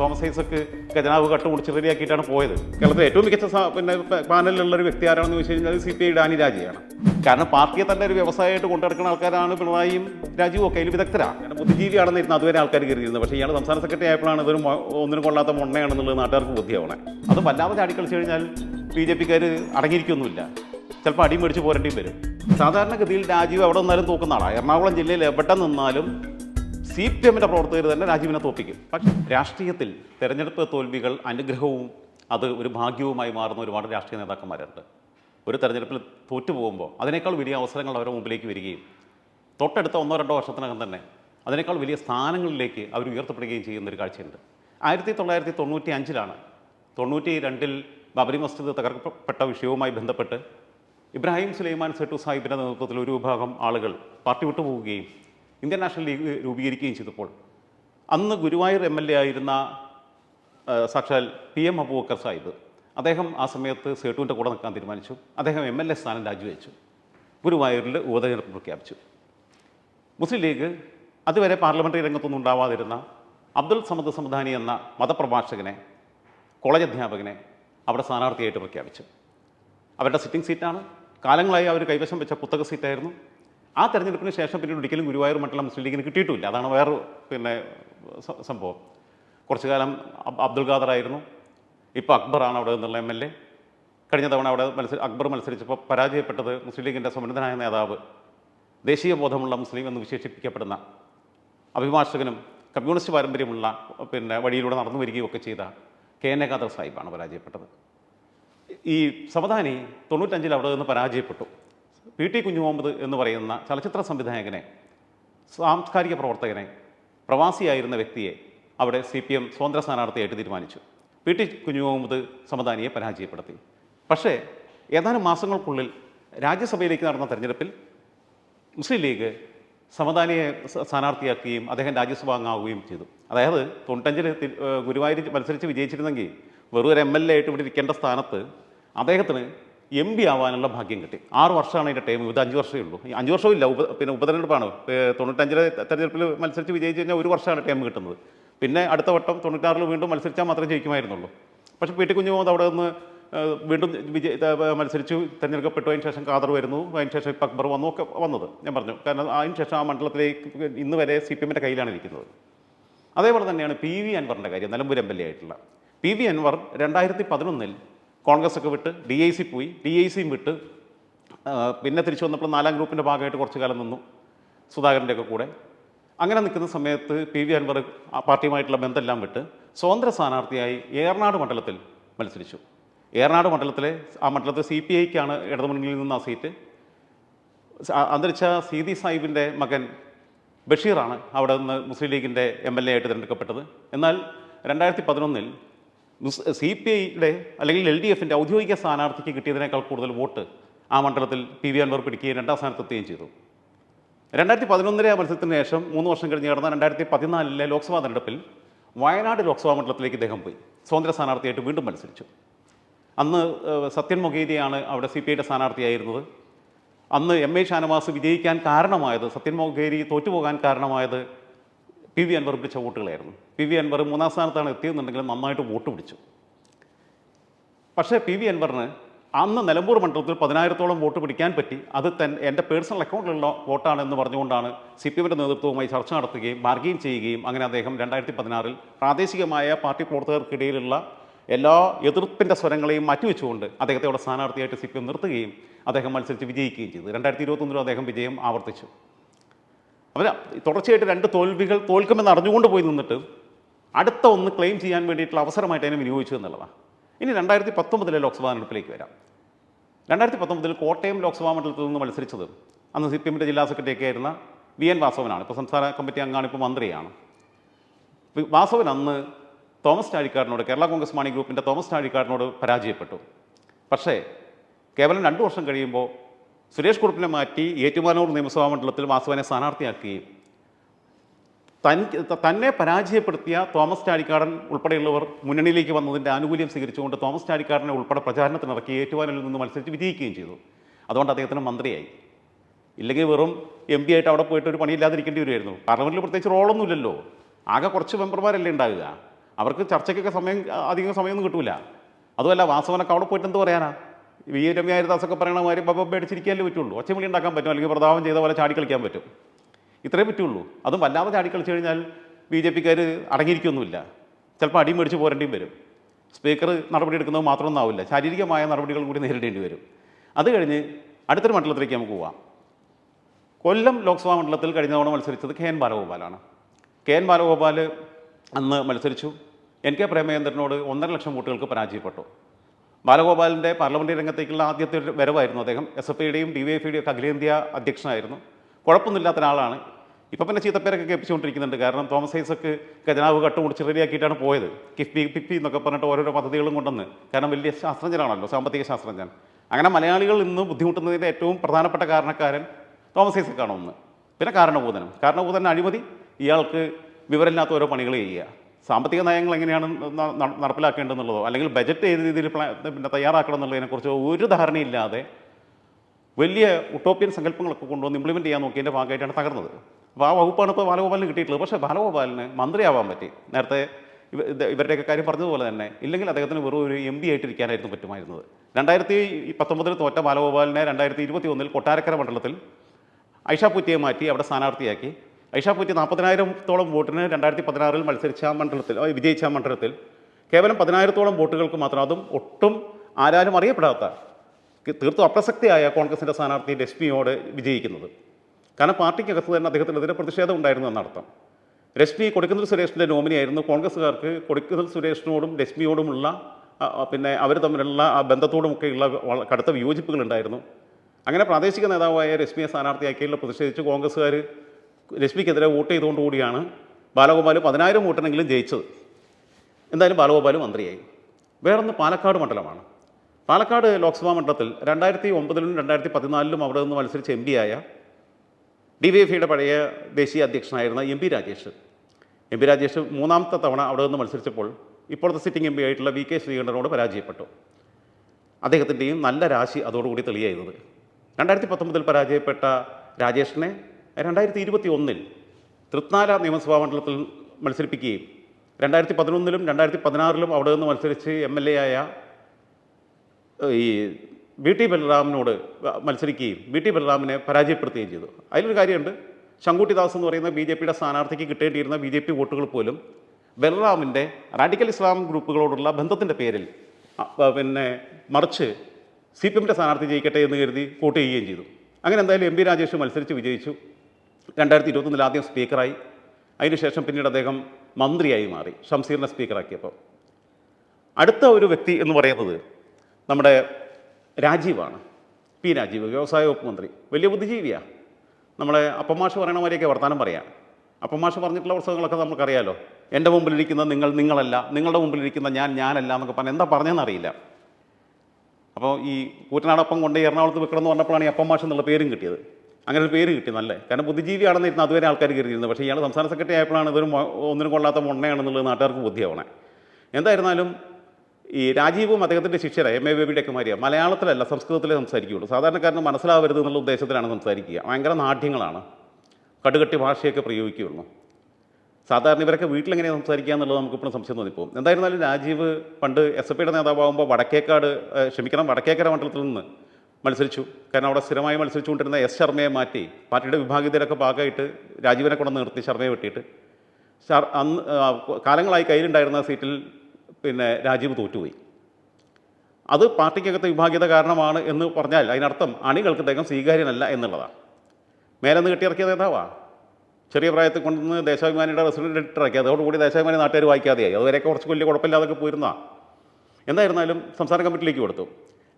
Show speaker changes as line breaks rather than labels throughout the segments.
Thomas Isaac ഖജനാവ് കട്ടുമുടിച്ച് റെഡിയാക്കിയിട്ടാണ് പോയത്. കേരളത്തിലെ ഏറ്റവും മികച്ച പിന്നെ പാനലിലുള്ള ഒരു വ്യക്തി ആരാണെന്ന് ചോദിച്ചു കഴിഞ്ഞാൽ സി പി ഐ ഡാനി രാജയാണ്. കാരണം പാർട്ടിയെ തന്നെ ഒരു വ്യവസായമായിട്ട് കൊണ്ടുനടക്കുന്ന ആൾക്കാരാണ് പിണറായിയും രാജീവും ഒക്കെ അതിൽ വിദഗ്ധരാണ്. കാരണം ബുദ്ധിജീവിയാണെന്ന് ഇരുന്ന് അതുവരെ ആൾക്കാർ കരുതിയിരുന്നത്. പക്ഷേ ഇയാൾ സംസ്ഥാന സെക്രട്ടറി ആയപ്പോഴാണ് ഇതൊരു ഒന്നിനും കൊള്ളാത്ത മൊണ്ണയാണെന്നുള്ളത് നാട്ടുകാർക്ക് ബുദ്ധിയാവണേ അത് വല്ലാതെ ചാടിക്കളിച്ചു കഴിഞ്ഞാൽ ബി ജെ പിക്കാർ അടങ്ങിയിരിക്കൊന്നുമില്ല. ചിലപ്പോൾ അടിമേടിച്ച് പോരേണ്ടിയും വരും. സാധാരണഗതിയിൽ രാജീവ് എവിടെ നിന്നാലും തൂക്കുന്ന ആളാണ് എറണാകുളം ജില്ലയിൽ എവിടെ നിന്നാലും സി പി എമ്മിന്റെ പ്രവർത്തകർ തന്നെ രാജീവിനെ തോപ്പിക്കും പക്ഷേ രാഷ്ട്രീയത്തിൽ തെരഞ്ഞെടുപ്പ് തോൽവികൾ അനുഗ്രഹവും അത് ഒരു ഭാഗ്യവുമായി മാറുന്ന ഒരുപാട് രാഷ്ട്രീയ നേതാക്കന്മാരുണ്ട്. ഒരു തെരഞ്ഞെടുപ്പിൽ തോറ്റു പോകുമ്പോൾ അതിനേക്കാൾ വലിയ അവസരങ്ങൾ അവരുടെ മുമ്പിലേക്ക് വരികയും തൊട്ടടുത്ത ഒന്നോ രണ്ടോ വർഷത്തിനകം തന്നെ അതിനേക്കാൾ വലിയ സ്ഥാനങ്ങളിലേക്ക് അവർ ഉയർത്തപ്പെടുകയും ചെയ്യുന്ന ഒരു കാഴ്ചയുണ്ട്. ആയിരത്തി തൊള്ളായിരത്തി തൊണ്ണൂറ്റി അഞ്ചിലാണ് തൊണ്ണൂറ്റി രണ്ടിൽ ബാബരി മസ്ജിദ് തകർക്കപ്പെട്ട വിഷയവുമായി ബന്ധപ്പെട്ട് ഇബ്രാഹിം സുലൈമാൻ സെട്ടു സാഹിബിന്റെ നേതൃത്വത്തിൽ ഒരു വിഭാഗം ആളുകൾ പാർട്ടി വിട്ടുപോവുകയും ഇന്ത്യൻ നാഷണൽ ലീഗ് രൂപീകരിക്കുകയും ചെയ്തപ്പോൾ അന്ന് ഗുരുവായൂർ എം എൽ എ ആയിരുന്ന സാക്ഷാൽ പി എം അബൂബക്കർ സാഹിബ് അദ്ദേഹം ആ സമയത്ത് സേട്ടുവിന്റെ കൂടെ നിൽക്കാൻ തീരുമാനിച്ചു. അദ്ദേഹം എം എൽ എ സ്ഥാനം രാജിവെച്ചു. ഗുരുവായൂരിൽ ഉപതെരഞ്ഞെടുപ്പ് പ്രഖ്യാപിച്ചു. മുസ്ലിം ലീഗ് അതുവരെ പാർലമെന്ററി രംഗത്തൊന്നും ഉണ്ടാവാതിരുന്ന അബ്ദുൽ സമദ് സമദാനി എന്ന മതപ്രഭാഷകനെ കോളേജ് അധ്യാപകനെ അവിടെ സ്ഥാനാർത്ഥിയായിട്ട് പ്രഖ്യാപിച്ചു. അവരുടെ സിറ്റിംഗ് സീറ്റാണ്. കാലങ്ങളായി അവർ കൈവശം വെച്ച പുസ്തക സീറ്റായിരുന്നു. ആ തെരഞ്ഞെടുപ്പിന് ശേഷം പിന്നീട് ഒരിക്കലും ഗുരുവായൂർ മണ്ഡലം മുസ്ലിം ലീഗിന് കിട്ടിയിട്ടില്ല. അതാണ് വേറെ പിന്നെ സംഭവം. കുറച്ചു കാലം അബ് അബ്ദുൽ ഖാദർ ആയിരുന്നു. ഇപ്പോൾ അക്ബറാണ് അവിടെ നിന്നുള്ള എം എൽ എ. കഴിഞ്ഞ തവണ അവിടെ മത്സരി അക്ബർ മത്സരിച്ചപ്പോൾ പരാജയപ്പെട്ടത് മുസ്ലിം ലീഗിന്റെ സമുന്നതനായ നേതാവ്. ദേശീയ ബോധമുള്ള മുസ്ലിം എന്ന് വിശേഷിപ്പിക്കപ്പെടുന്ന അഭിഭാഷകനും കമ്മ്യൂണിസ്റ്റ് പാരമ്പര്യമുള്ള പിന്നെ വഴിയിലൂടെ നടന്നു വരികയും ഒക്കെ ചെയ്ത കെ എൻ എ ഖാദർ സാഹിബാണ് പരാജയപ്പെട്ടത്. ഈ സമദാനി തൊണ്ണൂറ്റഞ്ചിൽ അവിടെ നിന്ന് പരാജയപ്പെട്ടു. പി ടി കുഞ്ഞുമുഹമ്മദ് എന്ന് പറയുന്ന ചലച്ചിത്ര സംവിധായകനെ സാംസ്കാരിക പ്രവർത്തകനെ പ്രവാസിയായിരുന്ന വ്യക്തിയെ അവിടെ സി പി എം സ്വതന്ത്ര സ്ഥാനാർത്ഥിയായിട്ട് തീരുമാനിച്ചു. പി ടി കുഞ്ഞുമുഹമ്മദ് സമദാനിയെ പരാജയപ്പെടുത്തി. പക്ഷേ ഏതാനും മാസങ്ങൾക്കുള്ളിൽ രാജ്യസഭയിലേക്ക് നടന്ന തെരഞ്ഞെടുപ്പിൽ മുസ്ലിം ലീഗ് സമദാനിയെ സ്ഥാനാർത്ഥിയാക്കുകയും അദ്ദേഹം രാജ്യസഭ അംഗമാവുകയും ചെയ്തു. അതായത് തൊണ്ണൂറ്റഞ്ചിൽ ഗുരുവായൂർ മത്സരിച്ച് വിജയിച്ചിരുന്നെങ്കിൽ വെറുതെ ഒരു എം എൽ എ ആയിട്ട് ഇവിടെ ഇരിക്കേണ്ട സ്ഥാനത്ത് അദ്ദേഹത്തിന് എം പി ആവാനുള്ള ഭാഗ്യം കിട്ടി. ആറ് വർഷമാണ് അതിന്റെ ടൈം ഇത് അഞ്ച് വർഷമേ ഉള്ളൂ. അഞ്ച് വർഷവും ഇല്ല ഉപ പിന്നെ ഉപതെരഞ്ഞെടുപ്പാണ്. തൊണ്ണൂറ്റഞ്ചിലെ തെരഞ്ഞെടുപ്പിൽ മത്സരിച്ച് വിജയിച്ച് കഴിഞ്ഞാൽ ഒരു വർഷമാണ് ടൈം കിട്ടുന്നത്. പിന്നെ അടുത്ത വട്ടം തൊണ്ണൂറ്റാറിൽ വീണ്ടും മത്സരിച്ചാൽ മാത്രമേ ജയിക്കുമായിരുന്നുള്ളൂ. പക്ഷേ പി ടി കുഞ്ഞുമുഹമ്മദ് അവിടെ നിന്ന് വീണ്ടും വിജയ മത്സരിച്ചു തെരഞ്ഞെടുക്കപ്പെട്ടു. അതിന് ശേഷം ഖാദർ വരുന്നു. അതിന് ശേഷം ഇപ്പം അക്ബർ വന്നു ഒക്കെ വന്നത്. ഞാൻ പറഞ്ഞു. കാരണം അതിന് ശേഷം ആ മണ്ഡലത്തിലേക്ക് ഇന്ന് വരെ സി പി എമ്മിന്റെ കയ്യിലാണ് ഇരിക്കുന്നത്. അതേപോലെ തന്നെയാണ് പി വി അൻവറിന്റെ കാര്യം നിലമ്പൂർ എം എൽ എ ആയിട്ടുള്ള. പി വി അൻവർ രണ്ടായിരത്തി പതിനൊന്നിൽ കോൺഗ്രസ് ഒക്കെ വിട്ട് ഡി ഐ സി പോയി. ഡി ഐ സിയും വിട്ട് പിന്നെ തിരിച്ചു വന്നപ്പോൾ നാലാം ഗ്രൂപ്പിന്റെ ഭാഗമായിട്ട് കുറച്ച് കാലം നിന്നു സുധാകരന്റെ ഒക്കെ കൂടെ. അങ്ങനെ നിൽക്കുന്ന സമയത്ത് പി വി അൻവർ പാർട്ടിയുമായിട്ടുള്ള ബന്ധമെല്ലാം വിട്ട് സ്വതന്ത്ര സ്ഥാനാർത്ഥിയായി ഏറനാട് മണ്ഡലത്തിൽ മത്സരിച്ചു. ഏറനാട് മണ്ഡലത്തിലെ ആ മണ്ഡലത്തിൽ സി പി ഐക്കാണ് ഇടതുമുന്നണിയിൽ നിന്ന് ആ സീറ്റ്. അന്തരിച്ച സീതി സാഹിബിന്റെ മകൻ ബഷീറാണ് അവിടെ നിന്ന് മുസ്ലിം ലീഗിന്റെ എം എൽ എ ആയിട്ട് തിരഞ്ഞെടുക്കപ്പെട്ടത്. എന്നാൽ രണ്ടായിരത്തി പതിനൊന്നിൽ സി പി ഐയുടെ അല്ലെങ്കിൽ എൽ ഡി എഫിന്റെ ഔദ്യോഗിക സ്ഥാനാർത്ഥിക്ക് കിട്ടിയതിനേക്കാൾ കൂടുതൽ വോട്ട് ആ മണ്ഡലത്തിൽ പി വി അൻവർ പിടിക്കുകയും രണ്ടാം സ്ഥാനത്തെത്തുകയും ചെയ്തു. രണ്ടായിരത്തി പതിനൊന്നിലെ മത്സരത്തിന് ശേഷം മൂന്ന് വർഷം കഴിഞ്ഞ് നടന്ന രണ്ടായിരത്തി പതിനാലിലെ ലോക്സഭാ തെരഞ്ഞെടുപ്പിൽ വയനാട് ലോക്സഭാ മണ്ഡലത്തിലേക്ക് ഇദ്ദേഹം പോയി. സ്വതന്ത്ര സ്ഥാനാർത്ഥിയായിട്ട് വീണ്ടും മത്സരിച്ചു. അന്ന് സത്യൻ മൊഗേരിയാണ് അവിടെ സി പി ഐയുടെ സ്ഥാനാർത്ഥിയായിരുന്നത്. അന്ന് എം എ ഷാനവാസ് വിജയിക്കാൻ കാരണമായത് സത്യൻ മൊഗേരി തോറ്റുപോകാൻ കാരണമായത് പി വി അൻവർ പിടിച്ച വോട്ടുകളായിരുന്നു. പി വി അൻവർ മൂന്നാം സ്ഥാനത്താണ് എത്തിയെന്നുണ്ടെങ്കിലും നന്നായിട്ട് വോട്ട് പിടിച്ചു. പക്ഷേ പി വി അൻവറിന് അന്ന് നിലമ്പൂർ മണ്ഡലത്തിൽ പതിനായിരത്തോളം വോട്ട് പിടിക്കാൻ പറ്റി. അത് തൻ എന്റെ പേഴ്സണൽ അക്കൗണ്ടിലുള്ള വോട്ടാണെന്ന് പറഞ്ഞുകൊണ്ടാണ് സി പി എമ്മിന്റെ നേതൃത്വവുമായി ചർച്ച നടത്തുകയും ബാർഗെയിൻ ചെയ്യുകയും അങ്ങനെ അദ്ദേഹം രണ്ടായിരത്തി പതിനാറിൽ പ്രാദേശികമായ പാർട്ടി പ്രവർത്തകർക്കിടയിലുള്ള എല്ലാ എതിർപ്പിന്റെ സ്വരങ്ങളെയും മാറ്റിവെച്ചുകൊണ്ട് അദ്ദേഹത്തെ അവിടെ സ്ഥാനാർത്ഥിയായിട്ട് സി പി എം നിർത്തുകയും അദ്ദേഹം മത്സരിച്ച് വിജയിക്കുകയും ചെയ്തു. രണ്ടായിരത്തി ഇരുപത്തൊന്നിലും അദ്ദേഹം വിജയം ആവർത്തിച്ചു. അവർ തുടർച്ചയായിട്ട് രണ്ട് തോൽവികൾ തോൽക്കുമെന്ന് അറിഞ്ഞുകൊണ്ട് പോയി നിന്നിട്ട് അടുത്ത ഒന്ന് ക്ലെയിം ചെയ്യാൻ വേണ്ടിയിട്ടുള്ള അവസരമായിട്ട് അതിനെ വിനിയോഗിച്ചു എന്നുള്ളതാണ് ഇനി രണ്ടായിരത്തി പത്തൊമ്പതിലെ ലോക്സഭാ തെരഞ്ഞെടുപ്പിലേക്ക് വരാം. രണ്ടായിരത്തി പത്തൊമ്പതിൽ കോട്ടയം ലോക്സഭാ മണ്ഡലത്തിൽ നിന്ന് മത്സരിച്ചത് അന്ന് സി പി എമ്മിന്റെ ജില്ലാ സെക്രട്ടറിയൊക്കെ ആയിരുന്ന വി എൻ വാസവനാണ്. ഇപ്പോൾ സംസ്ഥാന കമ്മിറ്റി അംഗമാണ് ഇപ്പോൾ മന്ത്രിയാണ്. വാസവൻ അന്ന് തോമസ് ചാഴിക്കാടിനോട് കേരള കോൺഗ്രസ് മാണി ഗ്രൂപ്പിന്റെ തോമസ് ചാഴിക്കാടിനോട് പരാജയപ്പെട്ടു. പക്ഷേ കേവലം രണ്ട് വർഷം കഴിയുമ്പോൾ സുരേഷ് കുറുപ്പിനെ മാറ്റി ഏറ്റുമാനൂർ നിയമസഭാ മണ്ഡലത്തിൽ വാസുവനെ സ്ഥാനാർത്ഥിയാക്കുകയും തന്നെ പരാജയപ്പെടുത്തിയ തോമസ് ചാടിക്കാടൻ ഉൾപ്പെടെയുള്ളവർ മുന്നണിയിലേക്ക് വന്നതിന്റെ ആനുകൂല്യം സ്വീകരിച്ചുകൊണ്ട് തോമസ് ചാടിക്കാടനെ ഉൾപ്പെടെ പ്രചാരണത്തിനിറക്കി ഏറ്റുവാനിൽ നിന്ന് മത്സരിച്ച് വിജയിക്കുകയും ചെയ്തു. അതുകൊണ്ട് അദ്ദേഹത്തിന് മന്ത്രിയായി. ഇല്ലെങ്കിൽ വെറും എം പി ആയിട്ട് അവിടെ പോയിട്ട് ഒരു പണിയില്ലാതിരിക്കേണ്ടി വരുമായിരുന്നു. പാർലമെന്റിൽ പ്രത്യേകിച്ച് റോളൊന്നുമില്ലല്ലോ ആകെ കുറച്ച് മെമ്പർമാരല്ലേ ഉണ്ടാകുക അവർക്ക് ചർച്ചയ്ക്കൊക്കെ സമയം അധികം സമയമൊന്നും കിട്ടില്ല അതുമല്ല വാസവനൊക്കെ അവിടെ പോയിട്ട് എന്ത് പറയാനാ? വി രമ്യ ഹരിദാസൊക്കെ പറയണ മാതിരി ബബ പേടിച്ചിരിക്കാനല്ലേ പറ്റുള്ളൂ. ഒച്ചമിളി ഉണ്ടാക്കാൻ പറ്റും. അല്ലെങ്കിൽ പ്രതാപം ചെയ്ത പോലെ ചാടി കളിക്കാൻ പറ്റും. ഇത്രേ പറ്റുള്ളൂ. അതും വല്ലാതെ ചാടി കളിച്ചു കഴിഞ്ഞാൽ ബി ജെ പിക്കാർ അടങ്ങിയിരിക്കൊന്നുമില്ല. ചിലപ്പോൾ അടി മേടിച്ച് പോരേണ്ടിയും വരും. സ്പീക്കർ നടപടി എടുക്കുന്നത് മാത്രമൊന്നും ആവില്ല ശാരീരികമായ നടപടികൾ കൂടി നേരിടേണ്ടി വരും. അത് കഴിഞ്ഞ് അടുത്തൊരു മണ്ഡലത്തിലേക്ക് നമുക്ക് പോവാം. കൊല്ലം ലോക്സഭാ മണ്ഡലത്തിൽ കഴിഞ്ഞ തവണ മത്സരിച്ചത് കെ എൻ ബാലഗോപാലാണ്. കെ എൻ ബാലഗോപാൽ അന്ന് മത്സരിച്ചു. എൻ കെ പ്രേമചന്ദ്രനോട് ഒന്നര ലക്ഷം വോട്ടുകൾക്ക് പരാജയപ്പെട്ടു. ബാലഗോപാലിന്റെ പാർലമെന്ററി രംഗത്തേക്കുള്ള ആദ്യത്തെ ഒരു വരവായിരുന്നു അദ്ദേഹം. എസ് എഫ് ഐയുടെയും ഡി വൈ എഫ് ഐയുടെയും ഒക്കെ അഖിലേന്ത്യാ അധ്യക്ഷനായിരുന്നു. കുഴപ്പമൊന്നുമില്ലാത്ത ഒരാളാണ്. ഇപ്പം പിന്നെ ചീത്തപ്പേരൊക്കെ കേൾപ്പിച്ചുകൊണ്ടിരിക്കുന്നുണ്ട്. കാരണം തോമസ് ഐസക്ക് ഖജനാവ് കട്ടുമുടിച്ച് റെഡിയാക്കിയിട്ടാണ് പോയത്. കിഫ്ബി കിഫ്ബി എന്നൊക്കെ പറഞ്ഞിട്ട് ഓരോരോ പദ്ധതികളും കൊണ്ടുവന്ന്. കാരണം വലിയ ശാസ്ത്രജ്ഞനാണല്ലോ സാമ്പത്തിക ശാസ്ത്രജ്ഞൻ. അങ്ങനെ മലയാളികൾ ഇന്ന് ബുദ്ധിമുട്ടുന്നതിന്റെ ഏറ്റവും പ്രധാനപ്പെട്ട കാരണക്കാരൻ തോമസ് ഐസക്കാണ് ഒന്ന്. പിന്നെ കാരണഭൂതനം. കാരണഭൂതന അഴിമതി ഇയാൾക്ക് വിവരമില്ലാത്ത ഓരോ പണികൾ ചെയ്യുക. സാമ്പത്തിക നയങ്ങൾ എങ്ങനെയാണ് നടപ്പിലാക്കേണ്ടതെന്നുള്ളതോ അല്ലെങ്കിൽ ബജറ്റ് ഏത് രീതിയിൽ പിന്നെ തയ്യാറാക്കണം എന്നുള്ളതിനെക്കുറിച്ച് ഒരു ധാരണയില്ലാതെ വലിയ ഉട്ടോപ്യൻ സങ്കല്പങ്ങളൊക്കെ കൊണ്ടുവന്ന് ഇംപ്ലിമെന്റ് ചെയ്യാൻ നോക്കിയതിന്റെ ഭാഗമായിട്ടാണ് തകർന്നത്. അപ്പോൾ ആ വകുപ്പാണ് ഇപ്പോൾ ബാലഗോപാലിന് കിട്ടിയിട്ടുള്ളത്. പക്ഷേ ബാലഗോപാലിന് മന്ത്രിയാവാൻ പറ്റി. നേരത്തെ ഇവ- ഇവരുടെയൊക്കെ കാര്യം പറഞ്ഞതുപോലെ തന്നെ ഇല്ലെങ്കിൽ അദ്ദേഹത്തിന് വെറും ഒരു എം പി ആയിട്ടിരിക്കാനായിരുന്നു പറ്റുമായിരുന്നത്. രണ്ടായിരത്തി പത്തൊമ്പതിൽ തോറ്റ ബാലഗോപാലിനെ രണ്ടായിരത്തി ഇരുപത്തി ഒന്നിൽ കൊട്ടാരക്കര മണ്ഡലത്തിൽ ഐഷാ പുറ്റിയെ മാറ്റി അവിടെ സ്ഥാനാർത്ഥിയാക്കി. ഐഷ പൂറ്റി നാൽപ്പതിനായിരത്തോളം വോട്ടിന് രണ്ടായിരത്തി പതിനാറിൽ മത്സരിച്ച മണ്ഡലത്തിൽ വിജയിച്ച മണ്ഡലത്തിൽ കേവലം പതിനായിരത്തോളം വോട്ടുകൾക്ക് മാത്രം അതും ഒട്ടും ആരാലും അറിയപ്പെടാത്ത തീർത്തും അപ്രസക്തിയായ കോൺഗ്രസിന്റെ സ്ഥാനാർത്ഥി രശ്മിയോട് വിജയിക്കുന്നത്. കാരണം പാർട്ടിക്കകത്ത് തന്നെ അദ്ദേഹത്തിനെതിരെ പ്രതിഷേധം ഉണ്ടായിരുന്നു എന്നർത്ഥം. രശ്മി കൊടിക്കുന്നിൽ സുരേഷിന്റെ നോമിനിയായിരുന്നു കോൺഗ്രസ്സുകാർക്ക് കൊടിക്കുന്നിൽ സുരേഷിനോടും രശ്മിയോടുമുള്ള പിന്നെ അവർ തമ്മിലുള്ള ആ ബന്ധത്തോടുമൊക്കെയുള്ള കടുത്ത വിയോജിപ്പുകളുണ്ടായിരുന്നു അങ്ങനെ പ്രാദേശിക നേതാവായ രശ്മിയെ സ്ഥാനാർത്ഥിയാക്കിയതിൽ പ്രതിഷേധിച്ച് കോൺഗ്രസ്സുകാർ രശ്മിക്കെതിരെ വോട്ട് ചെയ്തുകൊണ്ടുകൂടിയാണ് ബാലഗോപാൽ പതിനായിരം വോട്ടിനെങ്കിലും ജയിച്ചത്. എന്തായാലും ബാലഗോപാൽ മന്ത്രിയായി. വേറൊന്ന് പാലക്കാട് മണ്ഡലമാണ്. പാലക്കാട് ലോക്സഭാ മണ്ഡലത്തിൽ രണ്ടായിരത്തി ഒമ്പതിലും രണ്ടായിരത്തി പതിനാലിലും അവിടെ നിന്ന് മത്സരിച്ച എം ആയ ഡി വൈ എഫ് ഐയുടെ പഴയ ദേശീയ അധ്യക്ഷനായിരുന്ന M P Rajesh. M P Rajesh മൂന്നാമത്തെ തവണ അവിടെ നിന്ന് മത്സരിച്ചപ്പോൾ ഇപ്പോഴത്തെ സിറ്റിംഗ് എം പി ആയിട്ടുള്ള വി കെ ശ്രീകണ്ഠനോട് പരാജയപ്പെട്ടു. അദ്ദേഹത്തിന്റെയും നല്ല രാശി അതോടുകൂടി തെളിയായിരുന്നത് രണ്ടായിരത്തി പത്തൊമ്പതിൽ പരാജയപ്പെട്ട രാജേഷിനെ രണ്ടായിരത്തി ഇരുപത്തി ഒന്നിൽ തൃത്നാല നിയമസഭാ മണ്ഡലത്തിൽ മത്സരിപ്പിക്കുകയും രണ്ടായിരത്തി പതിനൊന്നിലും രണ്ടായിരത്തി പതിനാറിലും അവിടെ നിന്ന് മത്സരിച്ച് എം എൽ എ ആയ ഈ വി ടി ബലറാമിനോട് മത്സരിക്കുകയും വി ടി ബലറാമിനെ പരാജയപ്പെടുത്തുകയും ചെയ്തു. അതിലൊരു കാര്യമുണ്ട്. ശങ്കുട്ടിദാസ് എന്ന് പറയുന്ന ബി ജെ പിയുടെ സ്ഥാനാർത്ഥിക്ക് കിട്ടേണ്ടിയിരുന്ന ബി ജെ പി വോട്ടുകൾ പോലും ബലറാമിന്റെ റാഡിക്കൽ ഇസ്ലാം ഗ്രൂപ്പുകളോടുള്ള ബന്ധത്തിന്റെ പേരിൽ പിന്നെ മറിച്ച് സി പി എമ്മിന്റെ സ്ഥാനാർത്ഥി ജയിക്കട്ടെ എന്ന് കരുതി വോട്ട് ചെയ്യുകയും ചെയ്തു. അങ്ങനെ എന്തായാലും എം പി രാജേഷ് മത്സരിച്ച് വിജയിച്ചു. രണ്ടായിരത്തി ഇരുപത്തൊന്നിൽ ആദ്യം സ്പീക്കറായി. അതിനുശേഷം പിന്നീട് അദ്ദേഹം മന്ത്രിയായി മാറി ഷംസീറിനെ സ്പീക്കറാക്കിയപ്പോൾ. അടുത്ത ഒരു വ്യക്തി എന്ന് പറയുന്നത് നമ്മുടെ രാജീവാണ്. പി രാജീവ് വ്യവസായ വകുപ്പ് മന്ത്രി. വലിയ ബുദ്ധിജീവിയാണ് നമ്മളെ അപ്പമാഷ് പറയണ മാതിരിയൊക്കെ വർത്തമാനം പറയാം. അപ്പമാഷ് പറഞ്ഞിട്ടുള്ള പുസ്തകങ്ങളൊക്കെ നമുക്കറിയാലോ. എന്റെ മുമ്പിലിരിക്കുന്ന നിങ്ങൾ നിങ്ങളല്ല നിങ്ങളുടെ മുമ്പിലിരിക്കുന്ന ഞാൻ ഞാനല്ല എന്നൊക്കെ പറഞ്ഞാൽ എന്താ പറഞ്ഞതെന്ന് അറിയില്ല. അപ്പോൾ ഈ കൂറ്റനാടൊപ്പം കൊണ്ട് എറണാകുളത്ത് വെക്കണമെന്ന് പറഞ്ഞപ്പോഴാണ് ഈ അപ്പമാഷ് എന്നുള്ള പേരും കിട്ടിയത്. അങ്ങനെ ഒരു പേര് കിട്ടി നല്ല? കാരണം ബുദ്ധിജീവിയാണെന്ന് ഇരുന്ന് അതുവരെ ആൾക്കാർ കയറിയിരുന്നത് പക്ഷേ ഇയാൾ സംസ്ഥാന സെക്രട്ടറി ആയപ്പോഴാണ് ഇതൊരു ഒന്നിനും കൊള്ളാത്ത മൊണ്ണയാണെന്നുള്ളത് നാട്ടുകാർക്ക് ബുദ്ധിയാവണേ എന്തായിരുന്നാലും ഈ രാജീവും അദ്ദേഹത്തിന്റെ ശിഷ്യരെ എം എ ബേബിയുടെ ഒക്കെ മാതിരിയാണ് മലയാളത്തിലല്ല സംസ്കൃതത്തിലേ സംസാരിക്കുകയുള്ളൂ. സാധാരണക്കാരന് മനസ്സിലാവരുത് എന്നുള്ള ഉദ്ദേശത്തിലാണ് സംസാരിക്കുക. ഭയങ്കര നാട്യങ്ങളാണ് കടുകട്ടി ഭാഷയൊക്കെ പ്രയോഗിക്കുകയുള്ളൂ. സാധാരണ ഇവരൊക്കെ വീട്ടിലെങ്ങനെയാണ് സംസാരിക്കുക എന്നുള്ളത് നമുക്കിപ്പോഴും സംശയം തോന്നിപ്പോകും. എന്തായിരുന്നാലും രാജീവ് പണ്ട് എസ് എഫ് ഐയുടെ നേതാവാകുമ്പോൾ വടക്കേക്കാട് ക്ഷമിക്കണം വടക്കേക്കര മണ്ഡലത്തിൽ നിന്ന് മത്സരിച്ചു. കാരണം അവിടെ സ്ഥിരമായി മത്സരിച്ചുകൊണ്ടിരുന്ന എസ് ശർമ്മയെ മാറ്റി പാർട്ടിയുടെ വിഭാഗീയതയിലൊക്കെ ഭാഗമായിട്ട് രാജീവനെ കൊണ്ട് നിർത്തി ശർമ്മയെ വെട്ടിയിട്ട്. ശർ- അന്ന് കാലങ്ങളായി കയ്യിലുണ്ടായിരുന്ന സീറ്റിൽ പിന്നെ രാജീവ് തോറ്റുപോയി. അത് പാർട്ടിക്കകത്തെ വിഭാഗീയത കാരണമാണ് എന്ന് പറഞ്ഞാൽ അതിനർത്ഥം അണികൾക്ക് അദ്ദേഹം സ്വീകാര്യനല്ല എന്നുള്ളതാണ്. മേലെന്ന് കെട്ടിയിറക്കിയ നേതാവാ ചെറിയ പ്രായത്തിൽ കൊണ്ടുവന്ന് ദേശാഭിമാനിയുടെ റെസിഡന്റ് ഇട്ടിറക്കി അതോടുകൂടി ദേശാഭിമാനി നാട്ടുകാർ വായിക്കാതെയായി അതുവരെയൊക്കെ കുറച്ച് വലിയ കുഴപ്പമില്ലാതൊക്കെ പോയിരുന്ന എന്തായിരുന്നാലും സംസ്ഥാന കമ്മിറ്റിയിലേക്ക് കൊടുത്തു.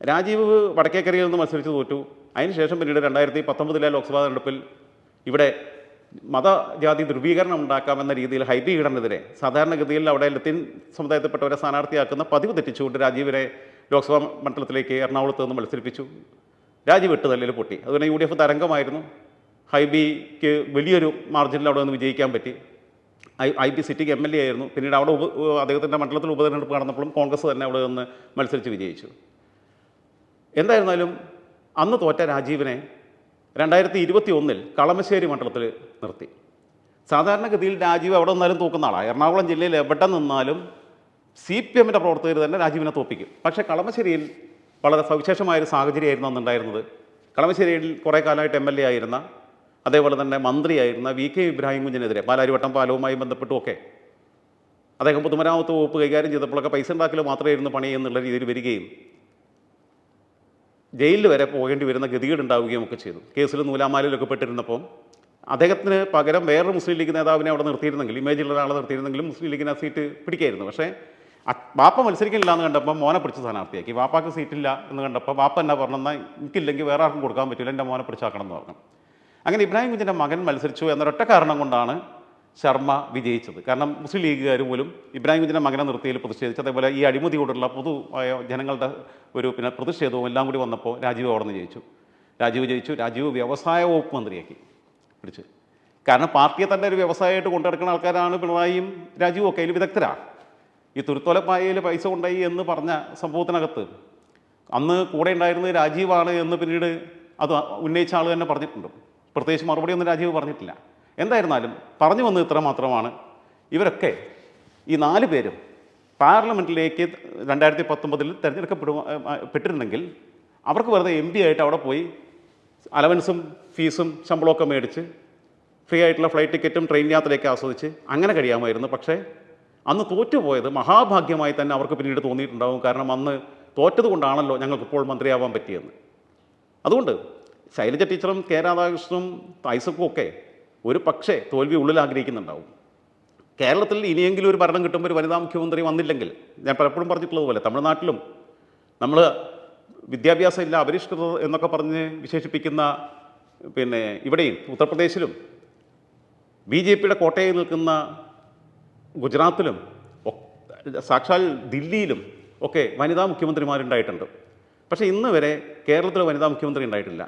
രാജീവ് വടക്കേക്കരയിൽ നിന്ന് മത്സരിച്ച് തോറ്റു. അതിനുശേഷം പിന്നീട് രണ്ടായിരത്തി പത്തൊമ്പതിലെ ലോക്സഭാ തെരഞ്ഞെടുപ്പിൽ ഇവിടെ മതജാതി ധ്രുവീകരണം ഉണ്ടാക്കാമെന്ന രീതിയിൽ ഹൈബി ഈഡനെതിരെ സാധാരണഗതിയിൽ അവിടെ ലത്തീൻ സമുദായത്തിൽപ്പെട്ടവരെ സ്ഥാനാർത്ഥിയാക്കുന്ന പതിവ് തെറ്റിച്ചുകൊണ്ട് രാജീവിനെ ലോക്സഭാ മണ്ഡലത്തിലേക്ക് എറണാകുളത്ത് നിന്ന് മത്സരിപ്പിച്ചു. രാജീവ് എട്ട് തല്ലിൽ പൊട്ടി. അതുപോലെ യു ഡി എഫ് തരംഗമായിരുന്നു. ഹൈബിക്ക് വലിയൊരു മാർജിനിൽ അവിടെ നിന്ന് വിജയിക്കാൻ പറ്റി. ഐ ഐ പി സിറ്റിക്ക് എം എൽ എ ആയിരുന്നു. പിന്നീട് അവിടെ ഉപ അദ്ദേഹത്തിന്റെ മണ്ഡലത്തിൽ ഉപതെരഞ്ഞെടുപ്പ് നടന്നപ്പോഴും കോൺഗ്രസ് തന്നെ അവിടെ നിന്ന് മത്സരിച്ച് വിജയിച്ചു. എന്തായിരുന്നാലും അന്ന് തോറ്റ രാജീവിനെ രണ്ടായിരത്തി ഇരുപത്തി ഒന്നിൽ കളമശ്ശേരി മണ്ഡലത്തിൽ നിർത്തി. സാധാരണഗതിയിൽ രാജീവ് എവിടെ നിന്നാലും തൂക്കുന്ന ആളാണ് എറണാകുളം ജില്ലയിൽ എവിടെ നിന്നാലും സി പി എമ്മിന്റെ പ്രവർത്തകർ തന്നെ രാജീവിനെ തോപ്പിക്കും. പക്ഷേ കളമശ്ശേരിയിൽ വളരെ സവിശേഷമായൊരു സാഹചര്യമായിരുന്നു അന്നുണ്ടായിരുന്നത്. കളമശ്ശേരിയിൽ കുറേ കാലമായിട്ട് എം എൽ എ ആയിരുന്ന അതേപോലെ തന്നെ മന്ത്രിയായിരുന്ന വി കെ ഇബ്രാഹിം കുഞ്ഞിനെതിരെ പാലാരിവട്ടം പാലവുമായി ബന്ധപ്പെട്ടുമൊക്കെ അദ്ദേഹം പൊതുമരാമത്ത് വകുപ്പ് കൈകാര്യം ചെയ്തപ്പോഴൊക്കെ പൈസ ഉണ്ടാക്കൽ മാത്രമായിരുന്നു പണി എന്നുള്ള രീതിയിൽ വരികയും ജയിലിൽ വരെ പോകേണ്ടി വരുന്ന ഗതികേടുണ്ടാവുകയും ഒക്കെ ചെയ്തു. കേസിൽ നൂലാമാലയിലൊക്കെ പെട്ടിരുന്നപ്പോൾ അദ്ദേഹത്തിന് പകരം വേറൊരു മുസ്ലിം ലീഗ് നേതാവിനെ അവിടെ നിർത്തിയിരുന്നെങ്കിൽ ഇമേജിലുള്ള ഒരാളെ നിർത്തിയിരുന്നെങ്കിലും മുസ്ലിം ലീഗിന് ആ സീറ്റ് പിടിക്കായിരുന്നു. പക്ഷേ വാപ്പ മത്സരിക്കുന്നില്ല എന്ന് കണ്ടപ്പോൾ മോനെ പിടിച്ച് സ്ഥാനാർത്ഥിയാക്കി. വാപ്പാക്ക് സീറ്റില്ല എന്ന് കണ്ടപ്പോൾ വാപ്പ എന്നാ പറഞ്ഞെന്നാൽ എനിക്കില്ലെങ്കിൽ വേറെ ആർക്കും കൊടുക്കാൻ പറ്റില്ല എന്റെ മോനെ പിടിച്ചാക്കണം എന്ന് പറഞ്ഞു. അങ്ങനെ ഇബ്രാഹിം കുഞ്ഞിന്റെ മകൻ മത്സരിച്ചു എന്നൊരൊറ്റ കാരണം കൊണ്ടാണ് ശർമ്മ വിജയിച്ചത്. കാരണം മുസ്ലിം ലീഗുകാർ പോലും ഇബ്രാഹിം കുഞ്ഞിന്റെ മകനെ നിർത്തിയിൽ പ്രതിഷേധിച്ചു. അതേപോലെ ഈ അഴിമതിയോടുള്ള പൊതു ജനങ്ങളുടെ ഒരു പിന്നെ പ്രതിഷേധവും എല്ലാം കൂടി വന്നപ്പോൾ രാജീവ് അവിടെ നിന്ന് ജയിച്ചു. രാജീവ് ജയിച്ചു. രാജീവ് വ്യവസായ വകുപ്പ് മന്ത്രിയാക്കി പിടിച്ച്. കാരണം പാർട്ടിയെ തന്നെ ഒരു വ്യവസായമായിട്ട് കൊണ്ടുനടക്കുന്ന ആൾക്കാരാണ് പിണറായിയും രാജീവും ഒക്കെ അതിൽ വിദഗ്ധരാണ്. ഈ തുരുത്തോലപ്പായയിൽ പൈസ കൊണ്ടായി എന്ന് പറഞ്ഞ സംഭവത്തിനകത്ത് അന്ന് കൂടെ ഉണ്ടായിരുന്നത് രാജീവാണ് എന്ന് പിന്നീട് അത് ഉന്നയിച്ച ആൾ തന്നെ പറഞ്ഞിട്ടുണ്ട്. പ്രത്യേകിച്ച് മറുപടി ഒന്നും രാജീവ് പറഞ്ഞിട്ടില്ല. എന്തായിരുന്നാലും പറഞ്ഞു വന്നത് ഇത്ര മാത്രമാണ്. ഇവരൊക്കെ ഈ നാല് പേരും പാർലമെന്റിലേക്ക് രണ്ടായിരത്തി പത്തൊമ്പതിൽ തിരഞ്ഞെടുക്കപ്പെടുക പെട്ടിരുന്നെങ്കിൽ അവർക്ക് വെറുതെ എം പി ആയിട്ട് അവിടെ പോയി അലവൻസും ഫീസും ശമ്പളമൊക്കെ മേടിച്ച് ഫ്രീ ആയിട്ടുള്ള ഫ്ലൈറ്റ് ടിക്കറ്റും ട്രെയിൻ യാത്രയൊക്കെ ആസ്വദിച്ച് അങ്ങനെ കഴിയാമായിരുന്നു. പക്ഷേ അന്ന് തോറ്റുപോയത് മഹാഭാഗ്യമായി തന്നെ അവർക്ക് പിന്നീട് തോന്നിയിട്ടുണ്ടാകും കാരണം അന്ന് തോറ്റത് കൊണ്ടാണല്ലോ ഞങ്ങൾക്കിപ്പോൾ മന്ത്രിയാവാൻ പറ്റിയെന്ന്. അതുകൊണ്ട് ശൈലജ ടീച്ചറും കെ രാധാകൃഷ്ണനും ഐസക്കും ഒക്കെ ഒരു പക്ഷേ തോൽവി ഉള്ളിൽ ആഗ്രഹിക്കുന്നുണ്ടാവും. കേരളത്തിൽ ഇനിയെങ്കിലും ഒരു ഭരണം കിട്ടുമ്പോൾ ഒരു വനിതാ മുഖ്യമന്ത്രി വന്നില്ലെങ്കിൽ ഞാൻ പലപ്പോഴും പറഞ്ഞിട്ടുള്ളതുപോലെ തമിഴ്നാട്ടിലും നമ്മൾ വിദ്യാഭ്യാസം ഇല്ല അപരിഷ്കൃതർ എന്നൊക്കെ പറഞ്ഞ് വിശേഷിപ്പിക്കുന്ന പിന്നെ ഇവിടെയും ഉത്തർപ്രദേശിലും ബി ജെ പിയുടെ കോട്ടയിൽ നിൽക്കുന്ന ഗുജറാത്തിലും സാക്ഷാൽ ദില്ലിയിലും ഒക്കെ വനിതാ മുഖ്യമന്ത്രിമാരുണ്ടായിട്ടുണ്ട്. പക്ഷേ ഇന്ന് വരെ കേരളത്തിൽ വനിതാ മുഖ്യമന്ത്രി ഉണ്ടായിട്ടില്ല.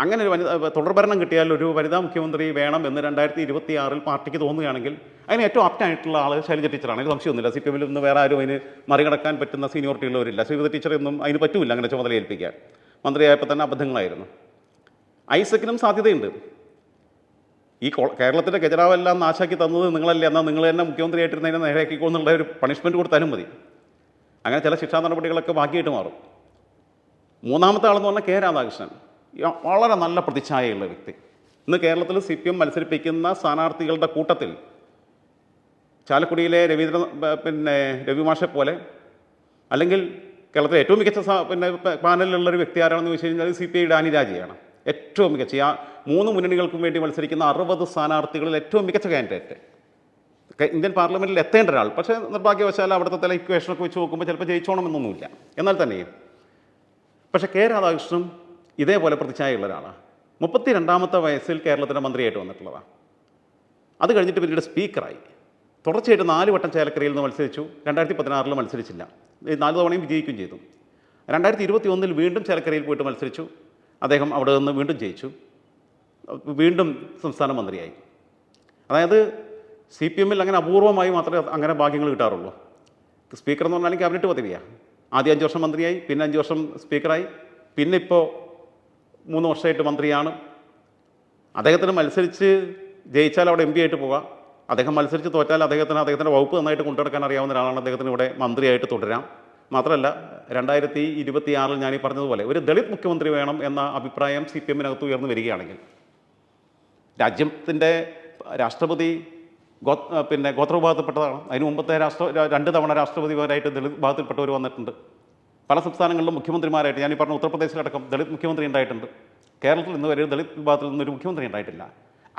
അങ്ങനെ ഒരു വനിത തുടർഭരണം കിട്ടിയാൽ ഒരു വനിതാ മുഖ്യമന്ത്രി വേണം എന്ന് രണ്ടായിരത്തി ഇരുപത്തി ആറിൽ പാർട്ടിക്ക് തോന്നുകയാണെങ്കിൽ അതിന് ഏറ്റവും ആപ്റ്റായിട്ടുള്ള ആൾ ശൈലജ ടീച്ചറാണ് എനിക്ക് സംശയമൊന്നുമില്ല. സി പി എമ്മിൽ നിന്ന് വേറെ ആരും അതിന് മറികടക്കാൻ പറ്റുന്ന സീനിയോറിറ്റി ഉള്ളവരില്ല. ശ്രീമതി ടീച്ചറൊന്നും അതിന് പറ്റൂല അങ്ങനെ ചുമതല ഏൽപ്പിക്കാൻ. മന്ത്രിയായപ്പോൾ തന്നെ അബദ്ധങ്ങളായിരുന്നു. ഐസക്കിനും സാധ്യതയുണ്ട്. ഈ കേരളത്തിന്റെ ഗജറാവെല്ലാം നാശാക്കി തന്നത് നിങ്ങളല്ലേ. എന്നാൽ നിങ്ങൾ തന്നെ മുഖ്യമന്ത്രിയായിട്ടിരുന്നതിനെ നേരെയാക്കിക്കോന്നുള്ള ഒരു പണിഷ്മെന്റ് കൊടുത്താലും മതി. അങ്ങനെ ചില ശിക്ഷാ നടപടികളൊക്കെ ബാക്കിയായിട്ട് മാറും. മൂന്നാമത്തെ ആളെന്ന് പറഞ്ഞാൽ കെ രാധാകൃഷ്ണൻ. വളരെ നല്ല പ്രതിച്ഛായയുള്ള വ്യക്തി. ഇന്ന് കേരളത്തിൽ സി പി എം മത്സരിപ്പിക്കുന്ന സ്ഥാനാർത്ഥികളുടെ കൂട്ടത്തിൽ ചാലക്കുടിയിലെ രവീന്ദ്ര പിന്നെ രവിമാഷെ പോലെ അല്ലെങ്കിൽ കേരളത്തിലെ ഏറ്റവും മികച്ച പിന്നെ പാനലിലുള്ളൊരു വ്യക്തി ആരാണെന്ന് ചോദിച്ചു കഴിഞ്ഞാൽ സി പി ഐ ഡാനി രാജയാണ്. ഏറ്റവും മികച്ച ആ മൂന്ന് മുന്നണികൾക്കും വേണ്ടി മത്സരിക്കുന്ന അറുപത് സ്ഥാനാർത്ഥികളിൽ ഏറ്റവും മികച്ച കാൻഡിഡേറ്റ് ഇന്ത്യൻ പാർലമെന്റിൽ എത്തേണ്ട ഒരാൾ. പക്ഷേ നിർഭാഗ്യവശാൽ അവിടുത്തെ തല ഇക്വേഷനൊക്കെ വെച്ച് നോക്കുമ്പോൾ ചിലപ്പോൾ ജയിച്ചോണമെന്നൊന്നുമില്ല എന്നാൽ തന്നെയും പക്ഷേ കെ രാധാകൃഷ്ണൻ ഇതേപോലെ പ്രതിച്ഛായയുള്ള ഒരാളാണ് മുപ്പത്തി രണ്ടാമത്തെ വയസ്സിൽ കേരളത്തിന്റെ മന്ത്രിയായിട്ട് വന്നിട്ടുള്ളതാണ് അത് കഴിഞ്ഞിട്ട് പിന്നീട് സ്പീക്കറായി. തുടർച്ചയായിട്ട് നാല് വട്ടം ചേലക്കരയിൽ നിന്ന് മത്സരിച്ചു. രണ്ടായിരത്തി പതിനാറിൽ മത്സരിച്ചില്ല നാല് തവണയും വിജയിക്കുകയും ചെയ്തു. രണ്ടായിരത്തി ഇരുപത്തി ഒന്നിൽ വീണ്ടും ചേലക്കരയിൽ പോയിട്ട് മത്സരിച്ചു. അദ്ദേഹം അവിടെ നിന്ന് വീണ്ടും ജയിച്ചു. വീണ്ടും സംസ്ഥാന മന്ത്രിയായി. അതായത് സി പി എമ്മിൽ അങ്ങനെ അപൂർവമായി മാത്രമേ അങ്ങനെ ഭാഗ്യങ്ങൾ കിട്ടാറുള്ളൂ. സ്പീക്കർ എന്ന് പറഞ്ഞാൽ ക്യാബിനറ്റ് പദവിയാണ് ആദ്യം അഞ്ച് വർഷം മന്ത്രിയായി പിന്നെ അഞ്ച് വർഷം സ്പീക്കറായി. പിന്നെ ഇപ്പോൾ മൂന്ന് വർഷമായിട്ട് മന്ത്രിയാണ്. അദ്ദേഹത്തിന് മത്സരിച്ച് ജയിച്ചാൽ അവിടെ എം പി ആയിട്ട് പോകാം അദ്ദേഹം മത്സരിച്ച് തോറ്റാൽ അദ്ദേഹത്തിന് അദ്ദേഹത്തിന്റെ വകുപ്പ് നന്നായിട്ട് കൊണ്ടുനടക്കാൻ അറിയാവുന്ന ഒരാളാണ് അദ്ദേഹത്തിന് ഇവിടെ മന്ത്രിയായിട്ട് തുടരാം. മാത്രമല്ല രണ്ടായിരത്തി ഇരുപത്തി ആറിൽ ഞാൻ ഈ പറഞ്ഞതുപോലെ ഒരു ദളിത് മുഖ്യമന്ത്രി വേണം എന്ന അഭിപ്രായം സി പി എമ്മിനകത്ത് ഉയർന്നു വരികയാണെങ്കിൽ രാജ്യത്തിന്റെ രാഷ്ട്രപതി ഗോ പിന്നെ ഗോത്രവിഭാഗത്തിൽപ്പെട്ടതാണ്. അതിന് മുമ്പത്തെ രാഷ്ട്ര രണ്ട് തവണ രാഷ്ട്രപതിമാരായിട്ട് ദളിത് വിഭാഗത്തിൽപ്പെട്ടവർ വന്നിട്ടുണ്ട്. പല സംസ്ഥാനങ്ങളിലും മുഖ്യമന്ത്രിമാരായിട്ട് ഞാൻ ഈ പറഞ്ഞ ഉത്തർപ്രദേശിലടക്കം ദളിത് മുഖ്യമന്ത്രി ഉണ്ടായിട്ടുണ്ട്. കേരളത്തിൽ ഇന്ന് വരെ ദളിത് വിഭാഗത്തിൽ നിന്ന് ഒരു മുഖ്യമന്ത്രി ഉണ്ടായിട്ടില്ല.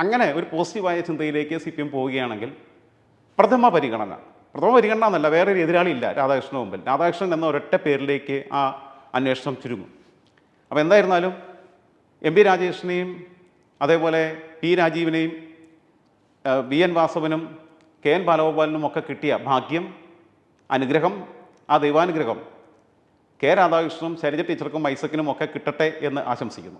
അങ്ങനെ ഒരു പോസിറ്റീവായ ചിന്തയിലേക്ക് സി പി എം പോവുകയാണെങ്കിൽ പ്രഥമ പരിഗണന. പ്രഥമ പരിഗണന എന്നല്ല വേറെ ഒരു എതിരാളി ഇല്ല രാധാകൃഷ്ണന് മുമ്പിൽ. രാധാകൃഷ്ണൻ എന്ന ഒരൊറ്റ പേരിലേക്ക് ആ അന്വേഷണം ചുരുങ്ങും. അപ്പോൾ എന്തായിരുന്നാലും എം പി രാജേഷിനെയും അതേപോലെ പി രാജീവിനെയും വി എൻ വാസവനും കെ എൻ ബാലഗോപാലിനും ഒക്കെ കിട്ടിയ ഭാഗ്യം അനുഗ്രഹം ആ ദൈവാനുഗ്രഹം കെ രാധാകൃഷ്ണനും ശൈലജ ടീച്ചർക്കും ഐസക്കിനും ഒക്കെ കിട്ടട്ടെ എന്ന് ആശംസിക്കുന്നു.